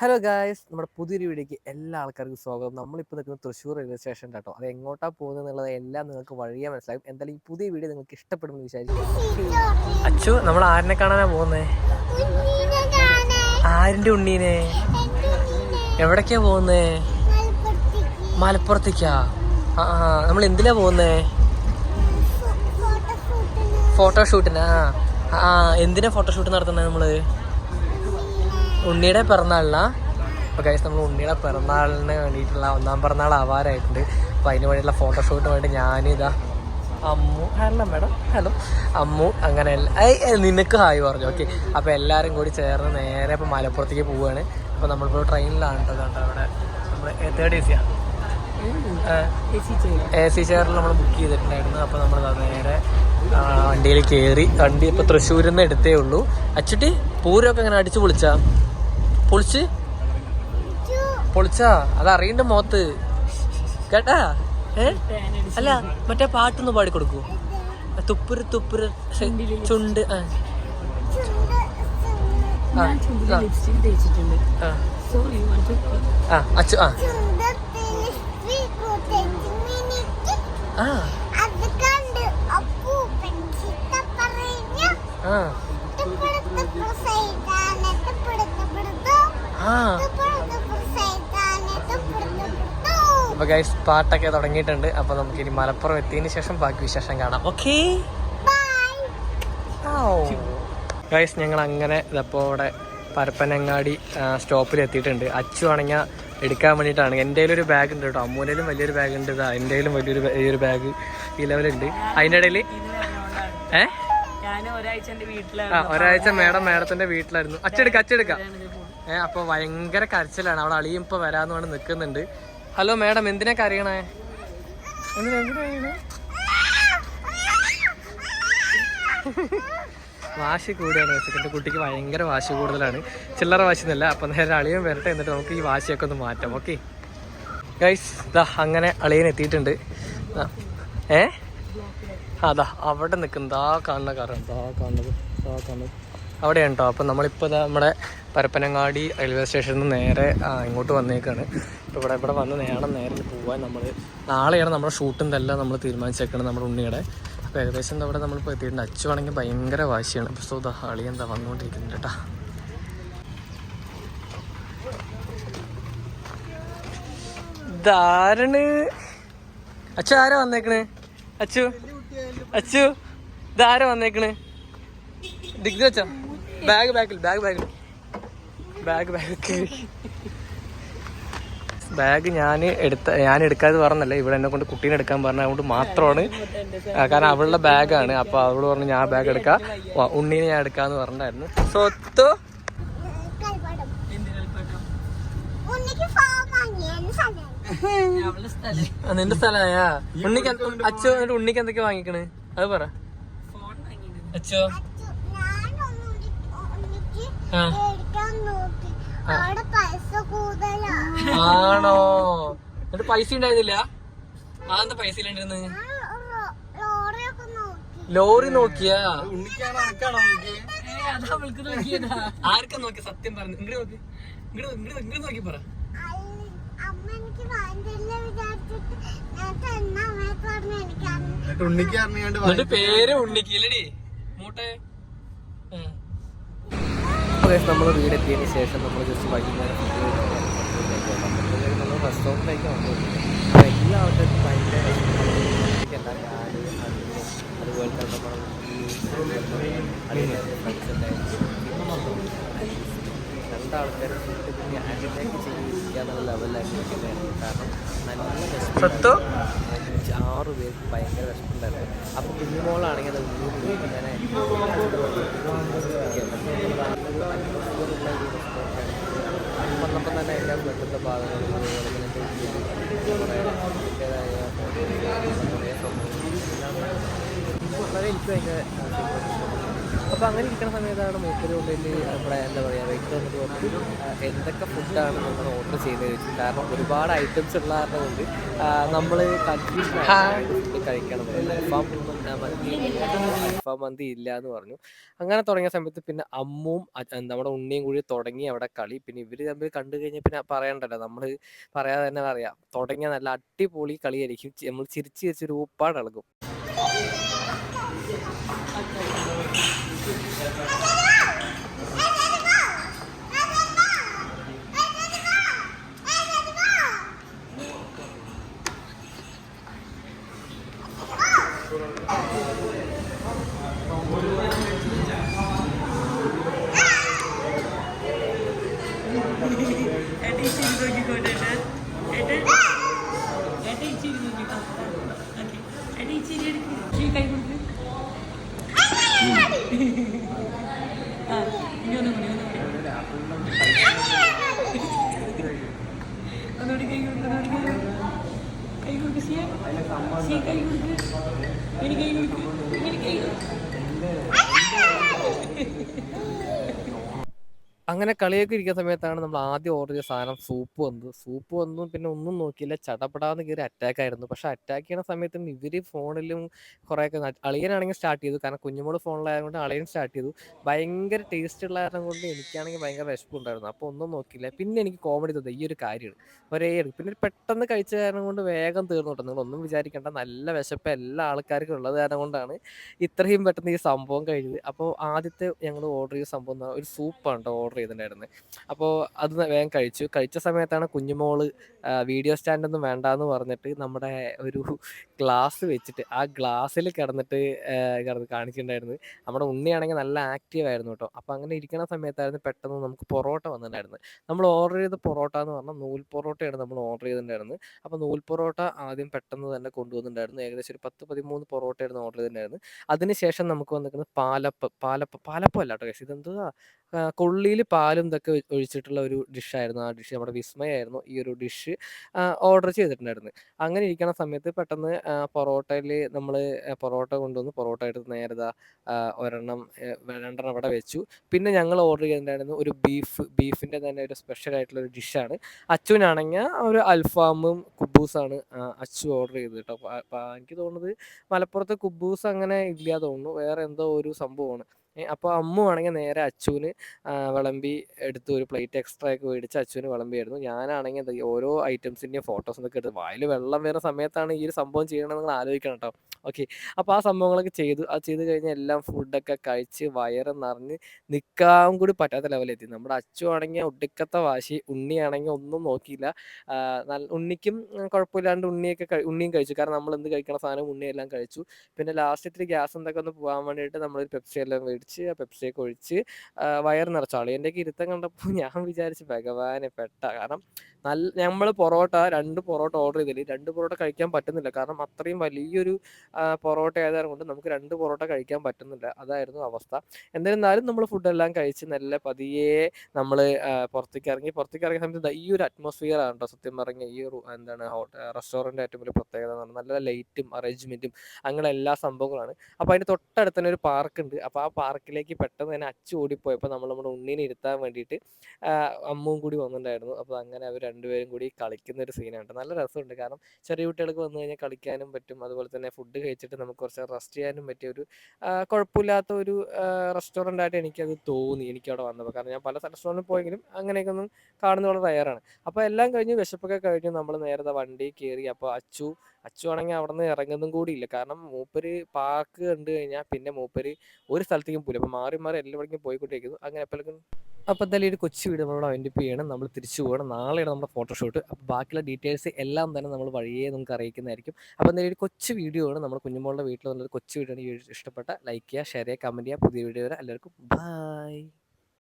Hello guys നമ്മുടെ പുതിയൊരു വീഡിയോക്ക് എല്ലാ ആൾക്കാർക്കും സ്വാഗതം. നമ്മളിപ്പോൾ നിൽക്കുന്നത് തൃശ്ശൂർ റെയിൽവേ സ്റ്റേഷൻ കേട്ടോ അത് എങ്ങോട്ടാ പോകുന്നത് എന്നുള്ളത് എല്ലാം നിങ്ങൾക്ക് വഴിയെ മനസ്സിലാകും. എന്തായാലും ഈ പുതിയ വീഡിയോ നിങ്ങൾക്ക് ഇഷ്ടപ്പെടുമെന്ന് വിചാരിച്ചു അച്ചു നമ്മൾ ആരിനെ കാണാനാ പോകുന്നേ? ആരിന്റെ ഉണ്ണീനെ? എവിടേക്കാ പോകുന്നേ? മലപ്പുറത്തേക്കാ? ആ നമ്മൾ എന്തിനാ പോകുന്നേ? ഫോട്ടോഷൂട്ടിനാ. ആ എന്തിനാ ഫോട്ടോഷൂട്ട് നടത്തുന്നത് നമ്മൾ? ഉണ്ണിയുടെ പിറന്നാളിനാ? അപ്പോൾ കഴിച്ച് നമ്മൾ ഉണ്ണിയുടെ പിറന്നാളിന് വേണ്ടിയിട്ടുള്ള ഒന്നാം പിറന്നാൾ ആവാറായിട്ടുണ്ട്. അപ്പോൾ അതിന് വേണ്ടിയിട്ടുള്ള ഫോട്ടോഷൂട്ടിന് വേണ്ടി ഞാനിതാ Ammu hello madam hello Ammu അങ്ങനെ നിനക്ക് ഹായ് പറഞ്ഞു. ഓക്കെ അപ്പോൾ എല്ലാവരും കൂടി ചേർന്ന് നേരെ ഇപ്പോൾ മലപ്പുറത്തേക്ക് പോവുകയാണ് അപ്പോൾ നമ്മളിപ്പോൾ ട്രെയിനിലാണ് കേട്ടോ അവിടെ. നമ്മൾ തേർഡ് എ സിയാണ് എ സി ചെയറിൽ നമ്മൾ ബുക്ക് ചെയ്തിട്ടുണ്ടായിരുന്നു. അപ്പോൾ നമ്മൾ നേരെ വണ്ടിയിൽ കയറി വണ്ടി ഇപ്പോൾ തൃശ്ശൂരിൽ നിന്ന് എടുത്തേ ഉള്ളൂ. അച്ചുട്ടി പൂരമൊക്കെ അങ്ങനെ അടിച്ചു പൊളിച്ചാ? പൊളിച്ച്? പൊളിച്ചാ? അത് അറിയണ്ട മോത്ത്. കേട്ടാ? ഏ? അല്ല മറ്റേ പാട്ടൊന്ന് പാടിക്കൊടുക്കൂ. തുപ്പുര തുപ്പുര ചുണ്ട് ആ. ആ, ആ, അച്ചു അപ്പൊ ഗൈസ് പാട്ടൊക്കെ തുടങ്ങിയിട്ടുണ്ട്. അപ്പൊ നമുക്ക് ഇനി മലപ്പുറം എത്തിയതിന് ശേഷം ബാക്കി വിശേഷം കാണാം. ഓക്കെ ഗൈസ് ഞങ്ങൾ അങ്ങനെ ഇതപ്പോൾ ഇവിടെ പരപ്പനങ്ങാടി സ്റ്റോപ്പിൽ എത്തിയിട്ടുണ്ട്. അച്ചു ആണെങ്കിൽ എടുക്കാൻ വേണ്ടിയിട്ടാണ്. എന്റെ ഒരു ബാഗ് ഉണ്ട് കേട്ടോ. അമ്മൂനേലും വലിയൊരു ബാഗ് ഉണ്ട്. ഇതാ എന്റെ വലിയൊരു വലിയൊരു ഈ ഒരു ബാഗ് ഈ ലെവലുണ്ട് അതിന്റെ ഇടയിൽ ഏ? ഒരാഴ്ച മേഡം മേഡത്തിന്റെ വീട്ടിലായിരുന്നു. അച്ചെടുക്ക അച്ചെടുക്ക. ഏ അപ്പൊ ഭയങ്കര കരച്ചിലാണ്. അവിടെ അളിയും ഇപ്പൊ വരാന്ന് പറഞ്ഞ് നിൽക്കുന്നുണ്ട് ഹലോ മേഡം എന്തിനാ കരയണേ? എന്തിനാ എന്തിനാ? വാശി എന്റെ കുട്ടിക്ക് ഭയങ്കര വാശി കൂടുതലാണ്. ചില്ലറ വാശി എന്നല്ല അപ്പം നേരെ അളിയൻ വരട്ടെ. എന്നിട്ട് നമുക്ക് ഈ വാശിയൊക്കെ ഒന്ന് മാറ്റാം. ഓക്കെ? ഗൈസ് ദാ അങ്ങനെ അളിയൻ എത്തിയിട്ടുണ്ട്. ഏ? അതാ അവിടെ നിൽക്കുന്നു. ദാ കാണുന്ന കാരണം ദാ കാണുന്നത് ദാ കാണുന്നത്. അവിടെയാണ് കേട്ടോ അപ്പം നമ്മളിപ്പോൾ നമ്മുടെ പരപ്പനങ്ങാടി റെയിൽവേ സ്റ്റേഷനിൽ നിന്ന് നേരെ ഇങ്ങോട്ട് വന്നേക്കാണ്. ഇപ്പോൾ ഇവിടെ ഇവിടെ വന്ന് നേരെ നേരെ പോകാൻ നമ്മൾ നാളെയാണ് നമ്മുടെ ഷൂട്ടും എല്ലാം നമ്മൾ തീരുമാനിച്ചേക്കുന്നത് നമ്മുടെ ഉണ്ണിയുടെ. അപ്പോൾ ഏകദേശം എന്താ ഇവിടെ നമ്മളിപ്പോൾ എത്തിയിട്ടുണ്ട്. അച്ചുവാണെങ്കിൽ ഭയങ്കര വാശിയാണ്. അപ്പോൾ സോ എന്താ വന്നുകൊണ്ടിരിക്കുന്നുണ്ട് കേട്ടോ. ധാരണ അച്ചു ആരാ വന്നേക്കണ്? അച്ചു അച്ചു ഇതാരാ വന്നേക്കണ്? ഡിഗ്രി അച്ചാ ബാഗ് ബാഗിൽ ബാഗ് ബാഗിൽ ബാഗ് ബാഗ് ബാഗ് ഞാൻ എടുത്ത ഞാൻ എടുക്കാതെ പറഞ്ഞല്ലേ. ഇവിടെ എന്നെ കൊണ്ട് കുട്ടീനെ എടുക്കാൻ പറഞ്ഞത് അതുകൊണ്ട് മാത്രമാണ്. കാരണം അവളുടെ ബാഗാണ് അപ്പൊ അവൾ പറഞ്ഞു ഞാൻ ബാഗ് എടുക്കാം. ഉണ്ണീനെ ഞാൻ എടുക്കാന്ന് പറഞ്ഞിട്ടായിരുന്നു സ്വത്ത് ഉണ്ണിക്ക് നിന്റെ സ്ഥലമായാ? അച്ചു എന്നിട്ട് ഉണ്ണിക്ക് എന്തൊക്കെ വാങ്ങിക്കണ്? അത് പറ. ഫോൺ വാങ്ങിയിട്ടുണ്ട് അച്ചോ ഞാൻ ഒന്നുകൂടി ഉണ്ണിക്ക് ആ. മേടിക്കാൻ നോക്കി അവിടെ പൈസ കൂടുതലാ ആണോ? എന്നിട്ട് പൈസ ഉണ്ടായിരുന്നില്ല? അതെന്താ പൈസ ഇല്ലാണ്ടിരുന്ന്? ലോറി നോക്കിയാ? ആർക്കാ നോക്കിയ? സത്യം പറഞ്ഞു. ഇങ്ങോട്ട് നോക്കി. ഇങ്ങോട്ട് ഇങ്ങോട്ട് ഇങ്ങോട്ട് നോക്കി പറ. എന്നിട്ട് പേര് ഉണ്ണിക്കില്ലടി മൂട്ടെ. നമ്മൾ വീടെത്തിയതിന് ശേഷം നമ്മൾ ജസ്റ്റ് വൈകുന്നേരം റെസ്റ്റോറന്റിലേക്ക് അപ്പോൾ എല്ലാ ആൾക്കാർക്കും ഭയങ്കര എന്താ അതിന് അതുപോലെ തന്നെ നമ്മൾ അതിന്റെ ഫ്രണ്ട്സ് ഉണ്ടായിരുന്നു രണ്ടാൾക്കാരും ഫുഡ് പിന്നെ അറ്റാക്ക് ചെയ്യിക്കുക എന്നുള്ള ലെവലിലായിരുന്നു കാരണം നല്ല വിശപ്പ് ആറ് പേർക്ക് ഭയങ്കര വിശപ്പുണ്ടായിരുന്നു അപ്പോൾ കുഞ്ഞുമോളാണെങ്കിൽ അത് ഇങ്ങനെ വന്നപ്പോൾ തന്നെ എല്ലാ ബ്ലഡിന്റെ ഭാഗങ്ങളും അതുപോലെ തന്നെ വളരെ എനിക്ക് ഭയങ്കര അപ്പോൾ അങ്ങനെ ഇരിക്കുന്ന സമയത്താണ് മൂപ്പര് കൊണ്ടിട്ട് നമ്മുടെ എന്താ പറയുക വെയിറ്റ് വന്നിട്ട് പറഞ്ഞു "ആ, എന്തൊക്കെ ഫുഡാണ് നമ്മൾ ഓർഡർ ചെയ്തത് വെച്ചു. കാരണം ഒരുപാട് ഐറ്റംസ് ഉള്ള കാരണം കൊണ്ട് നമ്മൾ കൺഫ്യൂഷൻ കഴിക്കണം അപ്പം മന്തി. അൽഫാം മന്തി ഇല്ല എന്ന് പറഞ്ഞു. അങ്ങനെ തുടങ്ങിയ സമയത്ത് പിന്നെ അമ്മും നമ്മുടെ ഉണ്ണിയും കൂടി തുടങ്ങി അവിടെ കളി. പിന്നെ ഇവർ തമ്മിൽ കണ്ടു കഴിഞ്ഞാൽ പിന്നെ പറയണ്ടല്ലോ നമ്മൾ പറയാതെ തന്നെ അറിയാം തുടങ്ങിയ നല്ല അടിപൊളി കളിയായിരിക്കും. നമ്മൾ ചിരിച്ച് ചിരിച്ചൊരു ഊപ്പാട് ഇളകും. നോക്കിക്കോട്ടെ ഏട്ടാ. ഏട്ടാ. ഏട്ടാ ഈ ചിരി നോക്കിക്കോ. ഓക്കെ. ഏട്ടാ ഈ ചിരി എടുക്ക് കൈ കൊടുക്കും. ആ ഇനി ഒന്നും കൂടി ഒന്നും കൂടി. ഒന്നുകൂടി കൈ കൊടുക്കും ഒന്നുകൂടി കൈ കൊടുക്കും. സിയ. സിയ കൈ കൊടുക്ക്. ഇനി കൈ കൊടുക്ക്. ഇനി കൈ കൊടുക്ക്. അങ്ങനെ കളിയൊക്കെ ഇരിക്കുന്ന സമയത്താണ് നമ്മൾ ആദ്യം ഓർഡർ ചെയ്ത സാധനം സൂപ്പ് വന്നത്. സൂപ്പ് വന്നു പിന്നെ ഒന്നും നോക്കിയില്ല. ചടപടാന്ന് കയറി അറ്റാക്ക് ആയിരുന്നു. പക്ഷെ അറ്റാക്ക് ചെയ്യുന്ന സമയത്തും ഇവർ ഫോണിലും കുറേയൊക്കെ ന- അളിയനാണെങ്കിൽ സ്റ്റാർട്ട് ചെയ്തു. കാരണം കുഞ്ഞുമോൾ ഫോണിലായതുകൊണ്ട് അളിയൻ സ്റ്റാർട്ട് ചെയ്തു. ഭയങ്കര ടേസ്റ്റ് ഉള്ള കാരണം കൊണ്ട് എനിക്കാണെങ്കിൽ ഭയങ്കര വിശപ്പുണ്ടായിരുന്നു. അപ്പോൾ ഒന്നും നോക്കിയില്ല. പിന്നെ എനിക്ക് കോമഡി തന്നെ. ഈ ഒരു കാര്യമാണ്. ഒരേ എടുക്കും പിന്നെ പെട്ടെന്ന് കഴിച്ച കാരണം കൊണ്ട് വേഗം തീർന്നു കേട്ടോ. നിങ്ങൾ ഒന്നും വിചാരിക്കേണ്ട. നല്ല വിശപ്പ് എല്ലാ ആൾക്കാർക്കും ഉള്ളത് കാരണം കൊണ്ടാണ് ഇത്രയും പെട്ടെന്ന് ഈ സംഭവം കഴിഞ്ഞത്. അപ്പോൾ ആദ്യത്തെ ഞങ്ങൾ ഓർഡർ ചെയ്ത സംഭവം ഒരു സൂപ്പാണ് കേട്ടോ ഓർഡർ ചെയ്തിട്ടുണ്ടായിരുന്നത് അപ്പോൾ അത് വേഗം കഴിച്ചു. കഴിച്ച സമയത്താണ് കുഞ്ഞുമോൾ വീഡിയോ സ്റ്റാൻഡൊന്നും വേണ്ട എന്ന് പറഞ്ഞിട്ട് നമ്മുടെ ഒരു ഗ്ലാസ് വെച്ചിട്ട് ആ ഗ്ലാസ്സിൽ കിടന്നിട്ട് കിടന്ന് കാണിച്ചിട്ടുണ്ടായിരുന്നു. നമ്മുടെ ഉണ്ണിയാണെങ്കിൽ നല്ല ആക്റ്റീവ് ആയിരുന്നു കേട്ടോ. അപ്പോൾ അങ്ങനെ ഇരിക്കുന്ന സമയത്തായിരുന്നു പെട്ടെന്ന് നമുക്ക് പൊറോട്ട വന്നിട്ടുണ്ടായിരുന്നു നമ്മൾ ഓർഡർ ചെയ്ത പൊറോട്ട എന്ന് പറഞ്ഞാൽ നൂൽ പൊറോട്ടയാണ് നമ്മൾ ഓർഡർ ചെയ്തിട്ടുണ്ടായിരുന്നത്. അപ്പോൾ നൂൽ പൊറോട്ട ആദ്യം പെട്ടെന്ന് തന്നെ കൊണ്ടുവന്നിട്ടുണ്ടായിരുന്നു. ഏകദേശം ഒരു പത്ത് പതിമൂന്ന് പൊറോട്ടയായിരുന്നു ഓർഡർ ചെയ്തിട്ടുണ്ടായിരുന്നത്. അതിനുശേഷം നമുക്ക് വന്നിരിക്കുന്നത് പാലപ്പ പാലപ്പ പാലപ്പം അല്ല കേട്ടോ കേസ് ഇതെന്താ കൊള്ളിയിൽ പാലും ഇതൊക്കെ ഒഴിച്ചിട്ടുള്ള ഒരു ഡിഷായിരുന്നു ആ ഡിഷ് നമ്മുടെ വിസ്മയായിരുന്നു ഈ ഒരു ഡിഷ് ഓർഡർ ചെയ്തിട്ടുണ്ടായിരുന്നു അങ്ങനെ ഇരിക്കുന്ന സമയത്ത് പെട്ടെന്ന് പൊറോട്ടയിൽ നമ്മൾ പൊറോട്ട കൊണ്ടുവന്ന് പൊറോട്ട എടുത്ത് നേരെ ആ, ഒരെണ്ണം രണ്ടെണ്ണം അവിടെ വെച്ചു. പിന്നെ ഞങ്ങൾ ഓർഡർ ചെയ്തിട്ടുണ്ടായിരുന്നു ഒരു ബീഫ് ബീഫിന്റെ തന്നെ ഒരു സ്പെഷ്യൽ ആയിട്ടുള്ള ഒരു ഡിഷാണ് അച്ചുവിനാണെങ്കിൽ ഒരു അൽഫാമും കുബൂസാണ് ആണ് അച്ചു ഓർഡർ ചെയ്തത് കേട്ടോ. എനിക്ക് തോന്നുന്നത് മലപ്പുറത്ത് കുബൂസ് അങ്ങനെ ഇല്ല തോന്നുന്നു. വേറെ എന്തോ ഒരു സംഭവമാണ്. അപ്പോൾ അമ്മു ആണെങ്കിൽ നേരെ അച്ചുവിന് വിളമ്പി എടുത്ത് ഒരു പ്ലേറ്റ് എക്സ്ട്രാ ഒക്കെ മേടിച്ച് അച്ചുവിന് വിളമ്പിയായിരുന്നു. ഞാനാണെങ്കിൽ ഓരോ ഐറ്റംസിന്റെയും ഫോട്ടോസ് ഒക്കെ എടുത്ത് വായിൽ വെള്ളം വരുന്ന സമയത്താണ് ഈ ഒരു സംഭവം ചെയ്യണമെന്ന് നിങ്ങൾ ആലോചിക്കണം കേട്ടോ. ഓക്കെ അപ്പോൾ ആ സംഭവങ്ങളൊക്കെ ചെയ്തു. അത് ചെയ്ത് കഴിഞ്ഞാൽ എല്ലാം ഫുഡൊക്കെ കഴിച്ച് വയറ് നിറഞ്ഞ് നിൽക്കാൻ കൂടി പറ്റാത്ത ലെവലെത്തി നമ്മുടെ അച്ചു ആണെങ്കിൽ ഒടുക്കത്തെ വാശി ഉണ്ണിയാണെങ്കിൽ ഒന്നും നോക്കിയില്ല. നല്ല ഉണ്ണിക്കും കുഴപ്പമില്ലാണ്ട് ഉണ്ണിയൊക്കെ ഉണ്ണിയും കഴിച്ചു. കാരണം നമ്മൾ എന്ത് കഴിക്കണ സാധനം ഉണ്ണിയെല്ലാം കഴിച്ചു. പിന്നെ ലാസ്റ്റ് ഇത്തിരി ഗ്യാസ് എന്തൊക്കെ ഒന്ന് പോകാൻ വേണ്ടിയിട്ട് നമ്മളൊരു പെപ്സി എല്ലാം മേടിച്ച് ആ പെപ്സിയൊക്കെ ഒഴിച്ച് വയർ വയറ് നിറച്ചു അളിയന്റെയൊക്കെ ഇരുത്തം കണ്ടപ്പോൾ ഞാൻ വിചാരിച്ചു ഭഗവാനെ പെട്ട. കാരണം നല്ല നമ്മൾ പൊറോട്ട രണ്ട് പൊറോട്ട ഓർഡർ ചെയ്തില്ലേ? രണ്ട് പൊറോട്ട കഴിക്കാൻ പറ്റുന്നില്ല. കാരണം അത്രയും വലിയൊരു പൊറോട്ട ആയതുകൊണ്ട് കൊണ്ട് നമുക്ക് രണ്ട് പൊറോട്ട കഴിക്കാൻ പറ്റുന്നില്ല. അതായിരുന്നു അവസ്ഥ. എന്നിരുന്നാലും നമ്മൾ ഫുഡെല്ലാം കഴിച്ച് നല്ല പതിയെ നമ്മൾ പുറത്തേക്ക് ഇറങ്ങി പുറത്തേക്ക് ഇറങ്ങിയ സമയത്ത് ഈ ഒരു അറ്റ്മോസ്ഫിയർ ആണ് കേട്ടോ സത്യം പറഞ്ഞ ഈ ഒരു എന്താണ് റെസ്റ്റോറന്റ് ഏറ്റവും വലിയ പ്രത്യേകത എന്ന് പറഞ്ഞാൽ നല്ല ലൈറ്റും അറേഞ്ച്മെന്റും അങ്ങനെ എല്ലാ സംഭവങ്ങളാണ്. അപ്പോൾ അതിന്റെ തൊട്ടടുത്ത് തന്നെ ഒരു പാർക്ക് ഉണ്ട്. അപ്പോൾ ആ പാർക്കിലേക്ക് പെട്ടെന്ന് തന്നെ അച്ചു ഓടിപ്പോയപ്പോൾ നമ്മൾ നമ്മുടെ ഉണ്ണീനെ ഇരുത്താൻ വേണ്ടിയിട്ട് അമ്മുവും കൂടി വന്നിട്ടുണ്ടായിരുന്നു. അപ്പോൾ അങ്ങനെ അവർ രണ്ടുപേരും കൂടി കളിക്കുന്ന ഒരു സീനാണ് നല്ല രസമുണ്ട്. കാരണം ചെറിയ കുട്ടികൾക്ക് വന്നു കഴിഞ്ഞാൽ കളിക്കാനും പറ്റും. അതുപോലെ തന്നെ ഫുഡ് കഴിച്ചിട്ട് നമുക്ക് കുറച്ച് റെസ്റ്റ് ചെയ്യാനും പറ്റിയ ഒരു കുഴപ്പമില്ലാത്ത ഒരു റെസ്റ്റോറന്റ് ആയിട്ട് എനിക്കത് തോന്നി എനിക്ക് അവിടെ വന്നപ്പോൾ കാരണം ഞാൻ പല റെസ്റ്റോറന്റിൽ പോയെങ്കിലും അങ്ങനെയൊക്കെ ഒന്നും കാണുന്ന തയ്യാറാണ്. അപ്പോൾ എല്ലാം കഴിഞ്ഞ് വിശപ്പൊക്കെ കഴിഞ്ഞ് നമ്മൾ നേരത്തെ വണ്ടി കയറി. അപ്പോൾ അച്ചു അച്ചു ആണെങ്കിൽ അവിടെ നിന്ന് ഇറങ്ങുന്നതും കൂടി ഇല്ല കാരണം മൂപ്പര് പാർക്ക് കണ്ടു കഴിഞ്ഞാൽ പിന്നെ മൂപ്പര് ഒരു സ്ഥലത്തേക്കും പോലും അപ്പോൾ മാറി മാറി എല്ലായിടേക്കും പോയിക്കൊണ്ടിരിക്കുന്നു. അങ്ങനെ എപ്പോഴേക്കും അപ്പോൾ എന്തായാലും ഒരു കൊച്ചു വീട് നമ്മൾ വൈൻഡപ്പ് ചെയ്യണം. നമ്മൾ തിരിച്ചു പോകണം. നാളെയാണ് നമ്മുടെ ഫോട്ടോഷൂട്ട് അപ്പോൾ ബാക്കിയുള്ള ഡീറ്റെയിൽസ് എല്ലാം തന്നെ നമ്മൾ വഴിയേ നമുക്ക് അറിയിക്കുന്നതായിരിക്കും. അപ്പോൾ എന്തായാലും ഒരു കൊച്ചു വീഡിയോ ആണ് നമ്മുടെ കുഞ്ഞുമോളുടെ വീട്ടിൽ വന്നൊരു കൊച്ചു വീഡിയോ ആണ് ഇഷ്ടപ്പെട്ട. ലൈക്ക് ചെയ്യുക ഷെയർ ചെയ്യുക കമന്റ് ചെയ്യുക. പുതിയ വീഡിയോ വരെ എല്ലാവർക്കും ബൈ